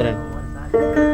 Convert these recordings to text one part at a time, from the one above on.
مثلا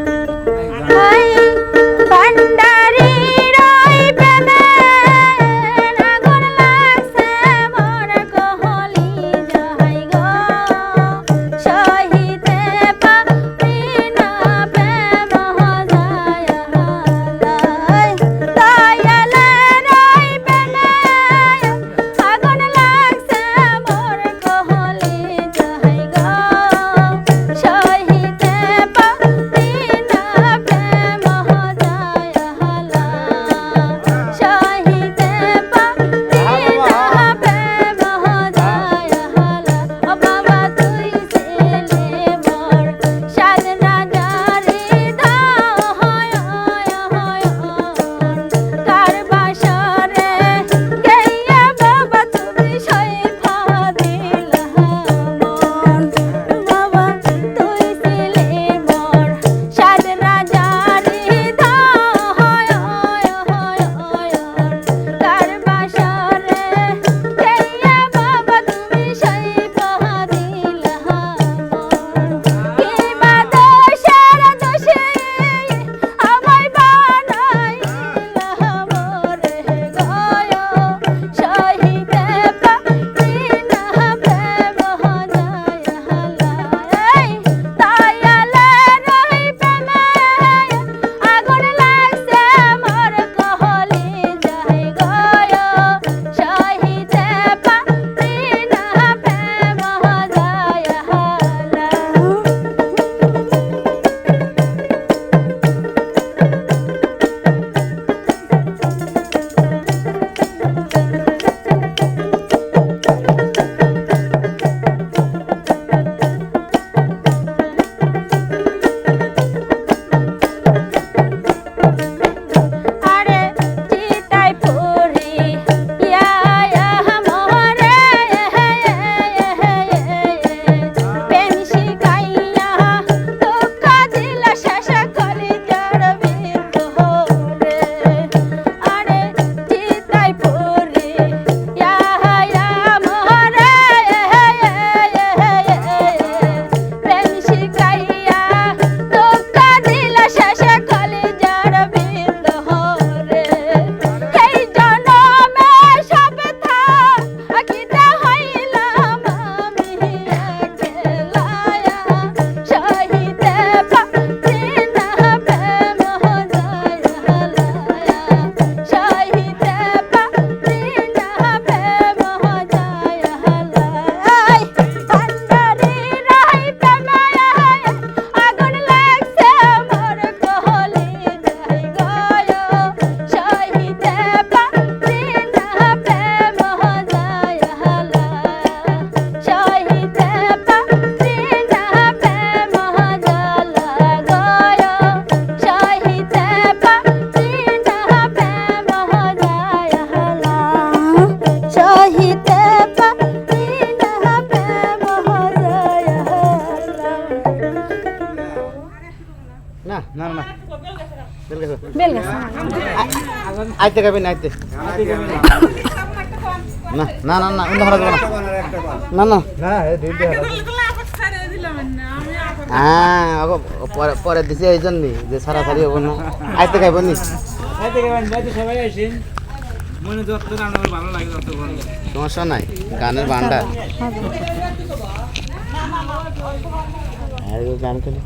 না না না হ্যাঁ। আইতে গাবেন আইতে। না না না না না। না না। হ্যাঁ পরে পরে দিছি এই জন্যে যে সারা সারি হব না। আইতে গাইব নি। মনে যত আমার ভালো লাগে তত ভালো সমস্যা নাই গানের ভান্ডার আর হ্যাঁ, হ্যাঁ, গান করলে